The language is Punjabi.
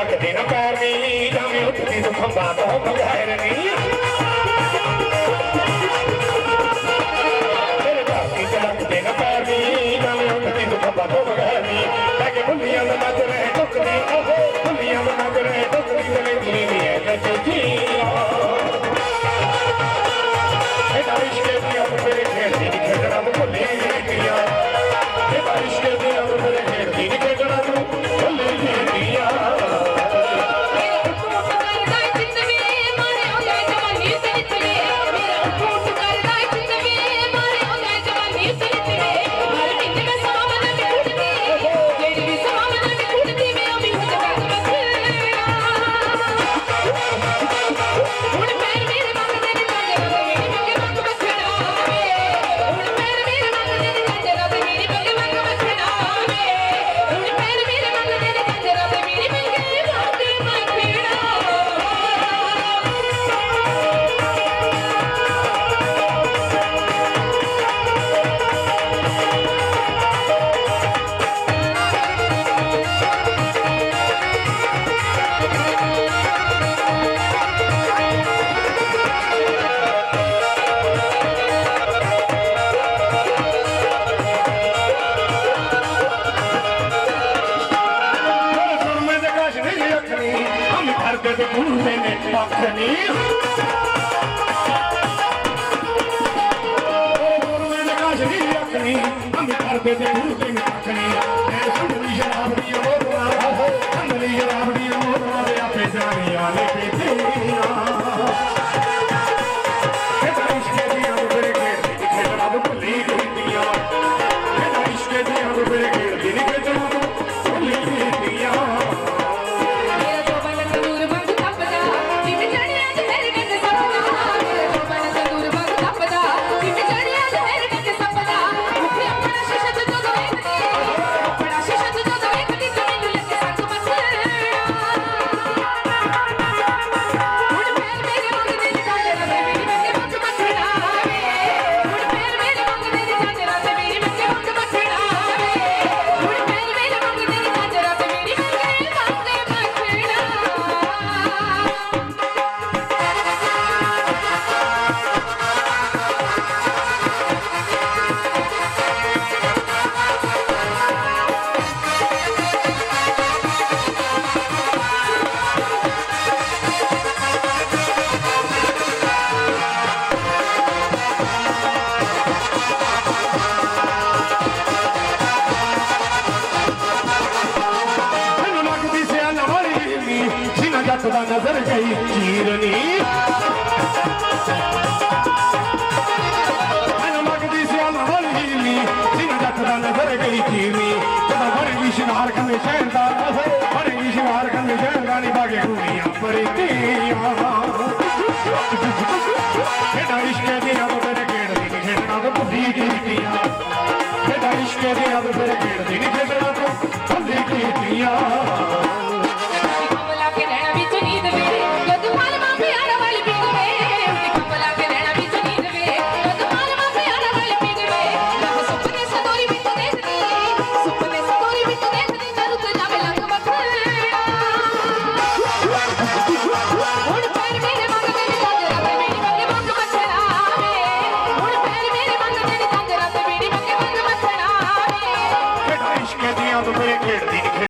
ਚ ਲੱਗਦੇ ਨਾ ਪੈਰ ਨੀ ਜਾਵੇਂ ਉੱਠਦੀ ਤੂੰ ਤੋਂ ਬਗੈਰ ਹਮ ਕਰਦੇ ਨੇ। ਅੱਖ ਨਹੀਂ ਕਰਦੇ ਤੇ ਗੁੰਦੇ ਨੇ। ਅੱਖ ਚੀਰਨੀ ਮੈਨੂੰ ਲੱਗਦੀ ਸਿਆਲ ਵਾਲੀ ਨੀ। ਸੀਨਾ ਜੱਟ ਦਾ ਨਜ਼ਰ ਗਈ ਚੀਰਨੀ। ਤਦਾ ਬੜੇ ਵੀ ਸ਼ਿਕਾਰ ਕੰਨੇ ਸ਼ਹਿਰ ਦਾ ਬੜੇ ਵੀ ਸ਼ਿਕਾਰ ਕੰਨੇ ਸ਼ਹਿਰ ਦਾ ਨੀ, ਬਾਗੇ ਕੁੜੀਆਂ ਪਰਤੀਆਂ ਇਹਦਾ ਇਸ਼ਕ ਦੀਆਂ ਮੇਰੇ ਗੇੜ ਦੀ ਖੇਡਣਾ ਤਾਂ ਭੁੱਲੀ ਗਈਆਂ ਇਹਦਾ ਇਸ਼ਕ ਦੀਆਂ ਮੇਰੇ